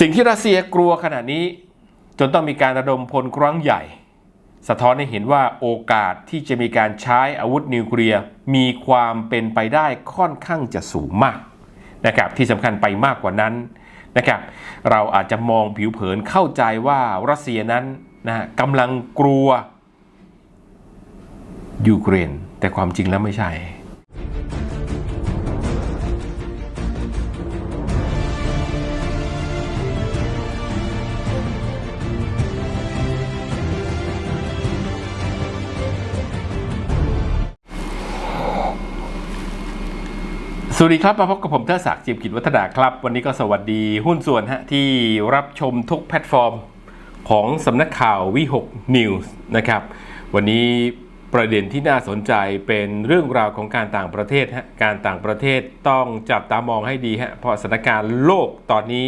สิ่งที่รัสเซียกลัวขณะนี้ จนต้องมีการระดมพลครั้งใหญ่ สะท้อนให้เห็นว่าโอกาสที่จะมีการใช้อาวุธนิวเคลียร์มีความเป็นไปได้ค่อนข้างจะสูงมากนะครับที่สำคัญไปมากกว่านั้นนะครับเราอาจจะมองผิวเผินเข้าใจว่ารัสเซียนั้นนะฮะกำลังกลัวยูเครนแต่ความจริงแล้วไม่ใช่ สวัสดีครับมาพบกับผมเทศักดิ์จิมกิจวัฒนาครับ วันนี้ก็สวัสดีหุ้นส่วนฮะที่รับชมทุกแพลตฟอร์มของสำนักข่าววิหกนิวส์นะครับ วันนี้ประเด็นที่น่าสนใจเป็นเรื่องราวของการต่างประเทศฮะการต่างประเทศต้องจับตามองให้ดีฮะเพราะสถานการณ์โลกตอนนี้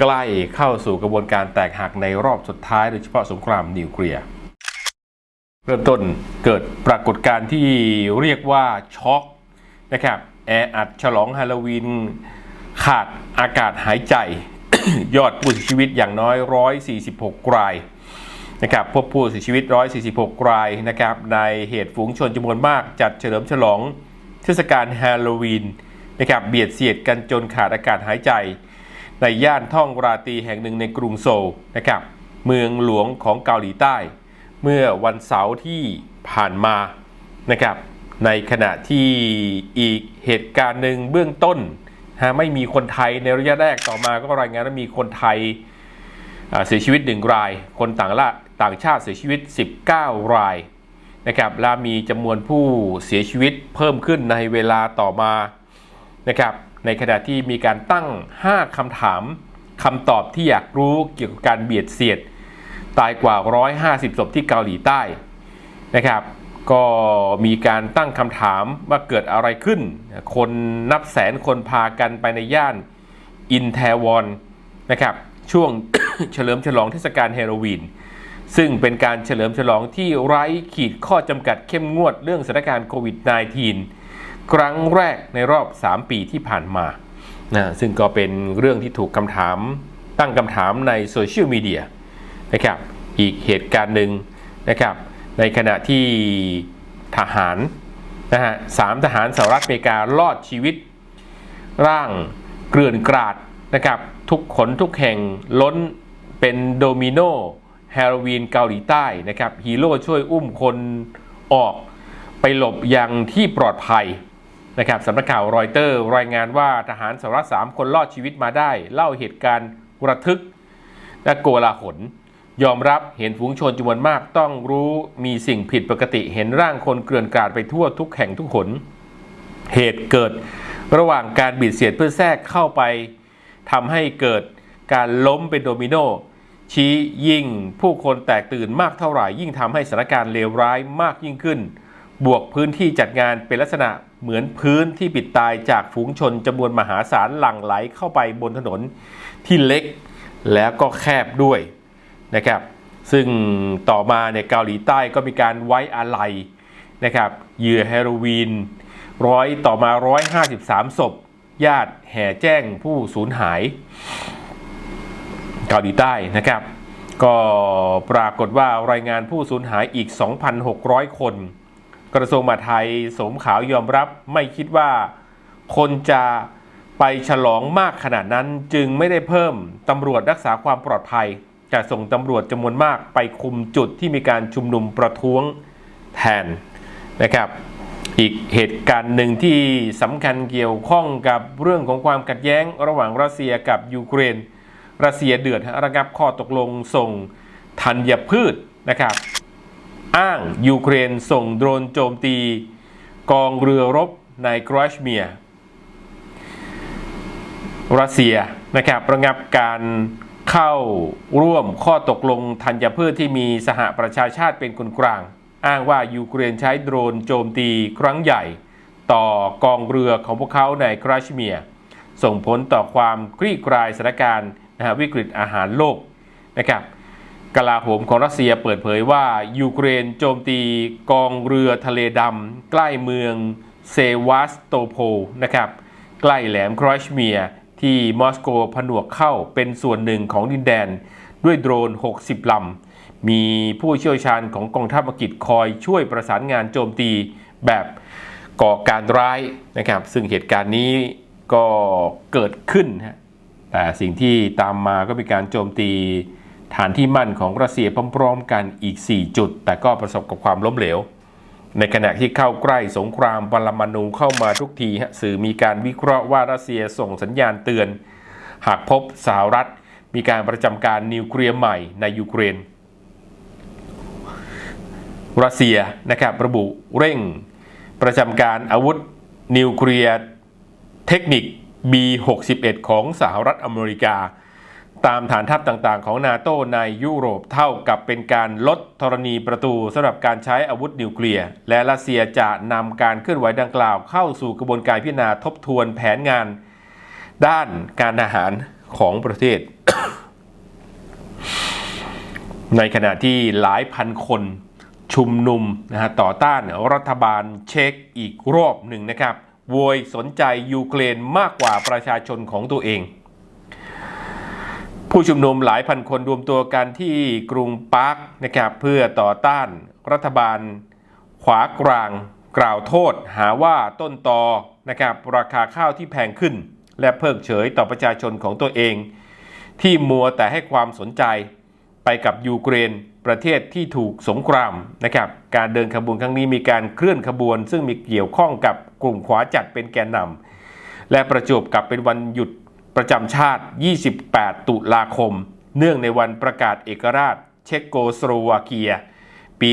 ใกล้เข้าสู่กระบวนการแตกหักในรอบสุดท้ายโดยเฉพาะสงครามนิวเคลียร์เริ่มต้นเกิดปรากฏการณ์ที่เรียกว่าช็อกนะครับ แออัดฉลองฮาโลวีนขาดอากาศหายใจ ยอดผู้เสียชีวิตอย่างน้อย 146 รายนะครับพบผู้เสียชีวิต 146 รายนะครับในเหตุฝูงชนจำนวนมากจัดเฉลิมฉลองเทศกาลฮาโลวีนนะครับเบียดเสียดกันจนขาดอากาศหายใจ ในย่านท่องราตรีแห่งหนึ่งในกรุงโซลนะครับเมืองหลวงของเกาหลีใต้ เมื่อวันเสาร์ที่ผ่านมานะครับ ในขณะที่อีกเหตุการณ์หนึ่งเบื้องต้นฮะไม่มีคนไทยในระยะแรกต่อมาก็รายงานว่ามีคนไทยเสียชีวิตหนึ่งราย คนต่างละต่างชาติเสียชีวิต 19 รายนะครับและมีจำนวนผู้เสียชีวิตเพิ่มขึ้นในเวลาต่อมานะครับในขณะที่มีการตั้ง 5คำถามคำตอบที่อยากรู้เกี่ยวกับการเบียดเสียด ตายกว่า 150 ศพที่เกาหลีใต้นะครับ ก็มีการตั้งคำถามว่าเกิดอะไรขึ้น คนนับแสนคนพากันไปในย่านอินเทวอนนะครับช่วงเฉลิมฉลองเทศกาลเฮโรวีน ซึ่งเป็นการเฉลิมฉลองที่ไร้ขีดข้อจำกัดเข้มงวดเรื่องสถานการณ์โควิด -19 ครั้งแรกในรอบ 3 ปีที่ผ่านมานะซึ่งก็เป็นเรื่องที่ถูกคำถามตั้งคำถามในโซเชียลมีเดียนะครับอีกเหตุการณ์หนึ่งนะครับ ในขณะที่ทหารนะฮะสามทหารสหรัฐอเมริการอดชีวิต ร่างเกลื่อนกราดนะครับ ทุกขนทุกแห่งล้นเป็นโดมิโนฮาโลวีนเกาหลีใต้นะครับ ฮีโร่ช่วยอุ้มคนออกไปหลบยังที่ปลอดภัยนะครับสำนักข่าวรอยเตอร์รายงานว่าทหารสหรัฐสามคนรอดชีวิตมาได้ เล่าเหตุการณ์ระทึกและโกลาหล ยอมรับเห็นฝูงชนจำนวนมากต้องรู้มีสิ่งผิดปกติเห็นร่างคนเกลื่อนกราดไปทั่วทุกแห่งทุกหน เหตุเกิดระหว่างการบีดเสียดเพื่อแทรกเข้าไปทำให้เกิดการล้มเป็นโดมิโน ชี้ยิ่งผู้คนแตกตื่นมากเท่าไหร่ยิ่งทำให้สถานการณ์เลวร้ายมากยิ่งขึ้น บวกพื้นที่จัดงานเป็นลักษณะเหมือนพื้นที่ปิดตายจากฝูงชนจำนวนมหาศาลหลั่งไหลเข้าไปบนถนนที่เล็กแล้วก็แคบด้วย นะครับ ซึ่งต่อมาเนี่ยเกาหลีใต้ก็มีการไว้อาลัยนะครับเหยื่อเฮโรวีนร้อยต่อมา 153 ศพ ญาติแห่แจ้งผู้สูญหาย เกาหลีใต้นะครับ ก็ปรากฏว่ารายงานผู้สูญหายอีก 2,600 คน กระทรวงมหาดไทยสมขาวยอมรับไม่คิดว่าคนจะไปฉลองมากขนาดนั้นจึงไม่ได้เพิ่มตำรวจรักษาความปลอดภัย จะส่งตำรวจจำนวนมากไปคุมจุดที่มีการชุมนุมประท้วงแทนนะครับ อีกเหตุการณ์หนึ่งที่สำคัญเกี่ยวข้องกับเรื่องของความขัดแย้ง ระหว่างรัสเซียกับยูเครน รัสเซียเดือดระงับข้อตกลงส่งธัญพืชนะครับ อ้างยูเครนส่งโดรนโจมตี กองเรือรบในกรอชเมียรัสเซียนะครับระงับการ เข้าร่วมข้อตกลงธัญพืชที่มีสหประชาชาติเป็นคนกลาง อ้างว่ายูเครนใช้โดรนโจมตีครั้งใหญ่ ต่อกองเรือของพวกเขาในคราชเมียส่งผลต่อความคลี่คลายสถานการณ์นะฮะวิกฤตอาหารโลกนะครับกลาโหมของรัสเซียเปิดเผยว่ายูเครนโจมตีกองเรือทะเลดำใกล้เมืองเซวัสโตโพนะครับใกล้แหลมครอชเมีย ที่มอสโกผนวกเข้าเป็นส่วนหนึ่งของดินแดน ด้วยโดรน 60 ลำ มีผู้เชี่ยวชาญของกองทัพอังกฤษคอยช่วยประสานงานโจมตีแบบก่อการร้ายนะครับ ซึ่งเหตุการณ์นี้ก็เกิดขึ้นฮะแต่สิ่งที่ตามมาก็มีการโจมตีฐานที่มั่นของรัสเซียพร้อมๆกันอีก 4 จุด แต่ก็ประสบกับความล้มเหลว ในขณะที่เข้าใกล้สงครามปรมาณูเข้ามาทุกทีฮะสื่อมีการวิเคราะห์ว่ารัสเซียส่งสัญญาณเตือน หากพบสหรัฐ มีการประจำการนิวเคลียร์ใหม่ในยูเครน รัสเซียนะครับระบุเร่ง ประจำการอาวุธนิวเคลียร์เทคนิค B61 ของสหรัฐอเมริกา ตามฐานทัพต่างๆ ของนาโตในยุโรปเท่ากับเป็นการลดธรณีประตูสำหรับการใช้อาวุธนิวเคลียร์ และรัสเซียจะนำการเคลื่อนไหวดังกล่าวเข้าสู่กระบวนการพิจารณาทบทวนแผนงาน ด้านการทหารของประเทศ ในขณะที่หลายพันคนชุมนุมนะฮะต่อต้านรัฐบาลเช็กอีกรอบหนึ่งนะครับโวยสนใจยูเครนมากกว่าประชาชนของตัวเอง ผู้ชุมนุมหลายพันคนรวมตัวกันที่กรุงปาร์คนะครับเพื่อต่อต้านรัฐบาล ขวากลาง กล่าวโทษ หาว่าต้นตอนะครับราคาข้าวที่แพงขึ้น และเพิกเฉยต่อประชาชนของตัวเอง ที่มัวแต่ให้ความสนใจไปกับยูเครนประเทศที่ถูกสงครามนะครับการเดินขบวนครั้งนี้มีการเคลื่อนขบวน ซึ่งมีเกี่ยวข้องกับกลุ่มขวาจัดเป็นแกนนำและประจบกับเป็นวันหยุด ประจำชาติ 28 ตุลาคม เนื่องในวันประกาศเอกราช เช็กโกสโลวาเกีย ปี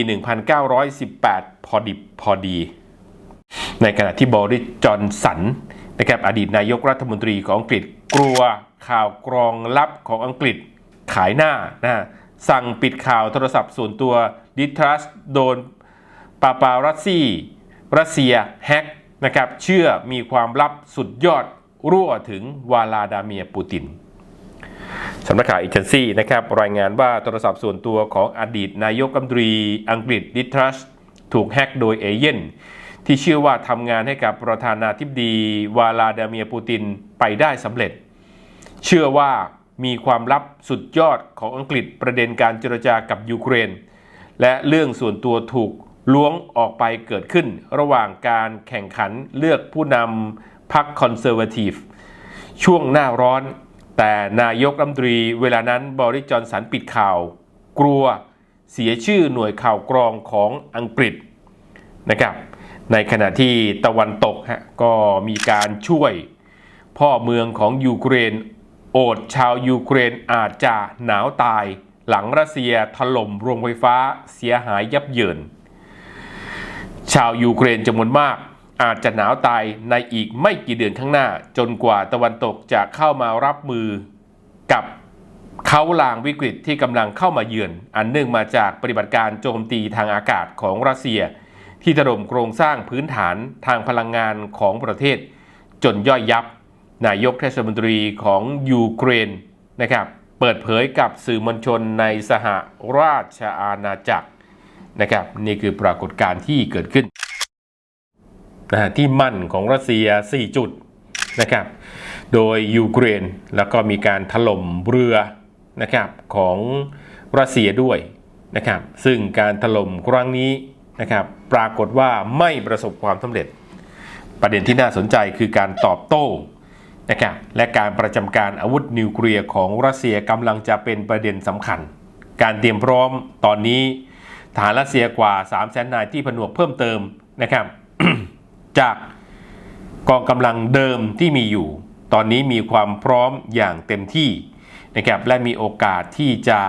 1918 พอดิบพอดี ในขณะที่บริสจอนสันนะครับอดีตนายกรัฐมนตรีของอังกฤษกลัวข่าวกรองลับของอังกฤษขายหน้านะสั่งปิดข่าวโทรศัพท์ส่วนตัวดิทรัสโดนปาปารัสซี่รัสเซียแฮกนะครับเชื่อมีความลับสุดยอด รั่วถึงวาลาดาเมียปูตินสำนักข่าวเอเจนซี่นะครับรายงานว่าโทรศัพท์ส่วนตัวของอดีตนายกรัฐมนตรีอังกฤษดิทรัสถูกแฮกโดยเอเย่นที่เชื่อว่าทำงานให้กับประธานาธิบดีวาลาดาเมียปูตินไปได้สำเร็จ เชื่อว่ามีความลับสุดยอดของอังกฤษประเด็นการเจรจากับยูเครน และเรื่องส่วนตัวถูกล้วงออกไปเกิดขึ้น ระหว่างการแข่งขันเลือกผู้นำ พรรคคอนเซอร์วทีฟช่วงหน้าร้อน แต่นายกรัฐมนตรีเวลานั้นบริจอนสันปิดข่าว กลัวเสียชื่อหน่วยข่าวกรองของอังกฤษนะครับ ในขณะที่ตะวันตกฮะก็มีการช่วย พ่อเมืองของยูเครน โอดชาวยูเครนอาจจะหนาวตาย หลังรัสเซียถล่มโรงไฟฟ้าเสียหายยับเยิน ชาวยูเครนจำนวนมาก อาจจะหนาวตายในอีกไม่กี่เดือนข้างหน้า จนกว่าตะวันตกจะเข้ามารับมือกับเขาลางวิกฤตที่กำลังเข้ามาเยือน อันเนื่องมาจากปฏิบัติการโจมตีทางอากาศของรัสเซีย ที่ถล่มโครงสร้างพื้นฐานทางพลังงานของประเทศ จนย่อยยับ นายกเทศมนตรีของยูเครนนะครับเปิดเผยกับสื่อมวลชนในสหราชอาณาจักรนะครับนี่คือปรากฏการณ์ที่เกิดขึ้น นะที่มั่นของรัสเซีย 4 จุดนะครับ โดยยูเครนแล้วก็มีการถล่มเรือนะครับของรัสเซียด้วยนะครับซึ่งการถล่มครั้งนี้นะครับปรากฏว่าไม่ประสบความสำเร็จ ประเด็นที่น่าสนใจคือการตอบโต้นะครับและการประจำการอาวุธนิวเคลียร์ของรัสเซียกำลังจะเป็นประเด็นสำคัญ การเตรียมพร้อมตอนนี้ ฐานรัสเซียกว่า 3 0 0แสนนายที่ผนวกเพิ่มเติมนะครับ จากกองกำลังเดิมที่มีอยู่ ตอนนี้มีความพร้อมอย่างเต็มที่นะครับและมีโอกาสที่จะ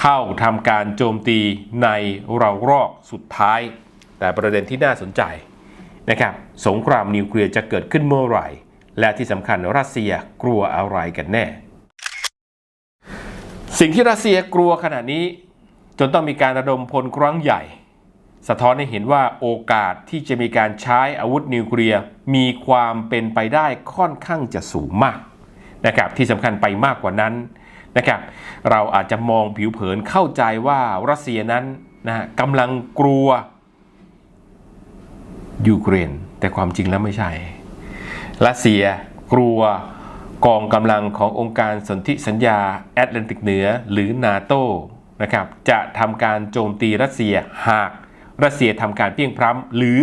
เข้าทำการโจมตีในเรารอกสุดท้าย แต่ประเด็นที่น่าสนใจนะครับสงครามนิวเคลียร์จะเกิดขึ้นเมื่อไหร่ และที่สำคัญรัสเซียกลัวอะไรกันแน่ สิ่งที่รัสเซียกลัวขณะนี้ จนต้องมีการระดมพลครั้งใหญ่ สะท้อนให้เห็นว่าโอกาสที่จะมีการใช้อาวุธนิวเคลียร์มีความเป็นไปได้ค่อนข้างจะสูงมากนะครับที่สำคัญไปมากกว่านั้นนะครับเราอาจจะมองผิวเผินเข้าใจว่ารัสเซียนั้นนะกำลังกลัวยูเครน แต่ความจริงแล้วไม่ใช่ รัสเซียกลัวกองกำลังขององค์การสนธิสัญญาแอตแลนติกเหนือหรือนาโตนะครับจะทำการโจมตีรัสเซียหาก รัสเซียทำการเพียงพร้ำหรือ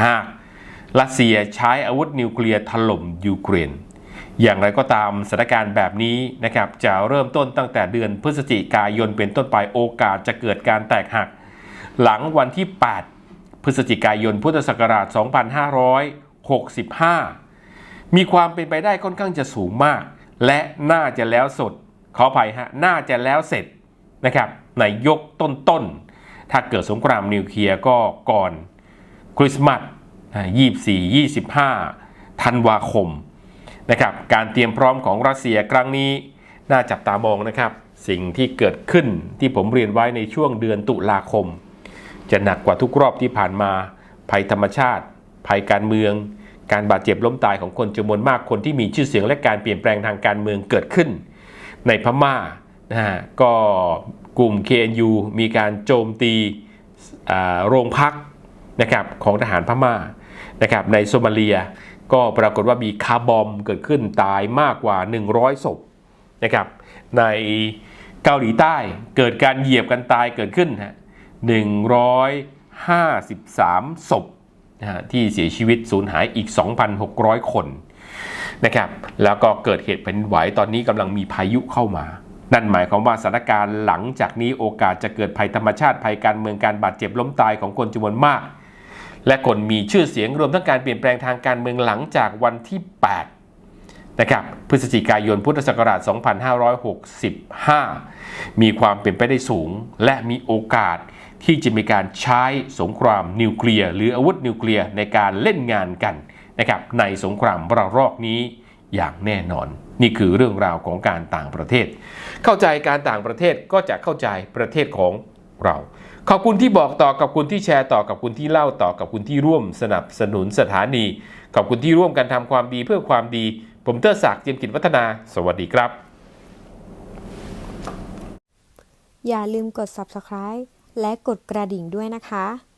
หากรัสเซียใช้อาวุธนิวเคลียร์ถล่มยูเครนอย่างไรก็ตามสถานการณ์แบบนี้นะครับจะเริ่มต้นตั้งแต่เดือนพฤศจิกายนเป็นต้นไปโอกาสจะเกิดการแตกหัก หลังวันที่ 8 พฤศจิกายนพุทธศักราช 2565 มีความเป็นไปได้ค่อนข้างจะสูงมาก และน่าจะแล้วสดขออภัยฮะน่าจะแล้วเสร็จนะครับในยกต้นๆ ถ้าเกิดสงครามนิวเคลียร์ก็ก่อนคริสต์มาส24 25 ธันวาคมนะครับ การเตรียมพร้อมของรัสเซียครั้งนี้น่าจับตามองนะครับ สิ่งที่เกิดขึ้นที่ผมเรียนไว้ในช่วงเดือนตุลาคม จะหนักกว่าทุกรอบที่ผ่านมา ภัยธรรมชาติ ภัยการเมือง การบาดเจ็บล้มตายของคนจำนวนมากคนที่มีชื่อเสียงและการเปลี่ยนแปลงทางการเมืองเกิดขึ้น ในพม่านะฮะก็ กลุ่ม KNU มีการโจมตีโรงพักนะครับของทหารพม่านะครับในโซมาเลีย ก็ปรากฏว่ามีคาร์บอมเกิดขึ้นตายมากกว่า 100ศพนะครับในเกาหลีใต้เกิดการเหยียบกันตายเกิดขึ้นฮะ153ศพนะฮะที่เสียชีวิตสูญหายอีก 2,600 คนนะครับแล้วก็เกิดเหตุแผ่นดินไหวตอนนี้กำลังมีพายุเข้ามา นั่นหมายความว่าสถานการณ์หลังจากนี้โอกาสจะเกิดภัยธรรมชาติภัยการเมืองการบาดเจ็บล้มตายของคนจำนวนมาก และคนมีชื่อเสียงรวมทั้งการเปลี่ยนแปลงทางการเมืองหลังจากวันที่ 8 นะครับ พฤศจิกายนพุทธศักราช 2565 มีความเป็นไปได้สูง และมีโอกาสที่จะมีการใช้สงครามนิวเคลียร์หรืออาวุธนิวเคลียร์ในการเล่นงานกันนะครับในสงครามระลอกนี้อย่างแน่นอน นี่คือเรื่องราวของการต่างประเทศ เข้าใจการต่างประเทศก็จะเข้าใจประเทศของเรา ขอบคุณที่บอกต่อกับคุณที่แชร์ต่อกับคุณที่เล่าต่อกับคุณที่ร่วมสนับสนุนสถานี ขอบคุณที่ร่วมกันทำความดีเพื่อความดี ผมเตอร์ศักดิ์เจียมกิจวัฒนา สวัสดีครับ อย่าลืมกด subscribe และกดกระดิ่งด้วยนะคะ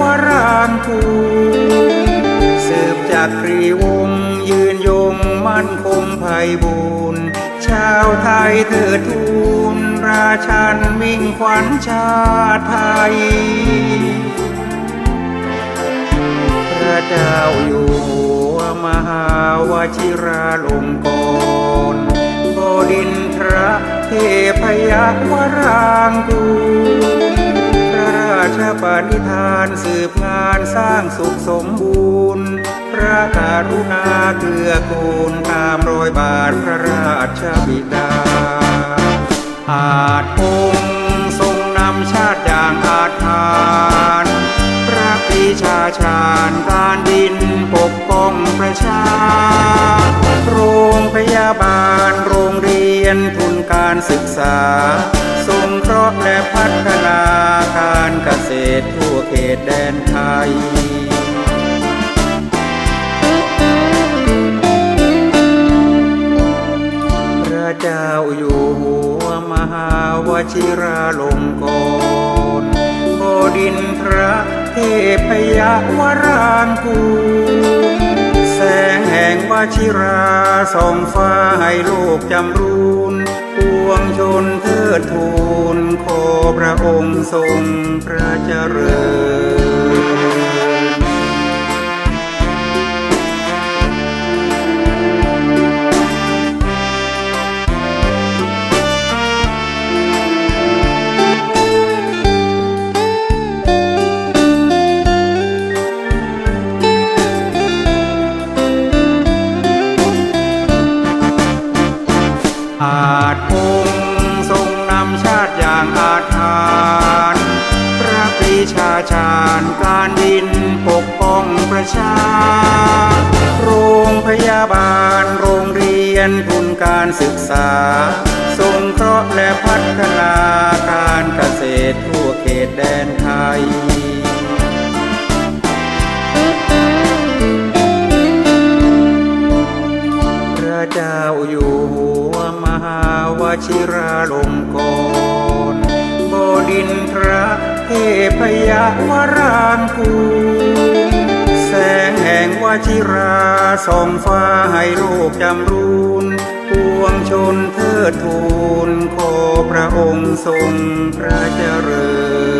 วรางคูสืบจากกรีวงยืนยงมั่นคงไพบูรณ์ชาวไทยเถิดทูลราชันมิ่งขวัญชาติไทย พระเจ้าอยู่หัวมหาวชิราลงกรณ์บดินทรเทพยวรางกูล ชปณิธานสืบงานสร้างสุขสมบูรณ์ พระกรุณาเกื้อกูลตามรอยบาทพระราชบิดา อาจคงทรงนำชาติอย่างอาจทาน พระปีชาชาญการดินปกป้องประชา โรงพยาบาลโรงเรียนทุนการศึกษาสงเคราะห์และพัฒนา เขตแดนไทยพระเจ้าอยู่หัวมหาวชิราลงกรบดินทระเทพยวรางกูแสงแห่งวชิราส่องฟ้าให้โลกจำรูนป วงชนเทิดทูนขอพระองค์ทรงพระเจริญ บาลโรงเรียนทุนการศึกษา สงเคราะห์และพัฒนาการเกษตรทั่วเขตแดนไทยพระเจ้าอยู่หัวมหาวชิราลงกรณ์บดินทรเทพยวรางกูล งแห่งวชิราส่องฟ้าให้โลกจำรูนปวงชนเทิดทูนขอพระองค์ทรงพระเจริญ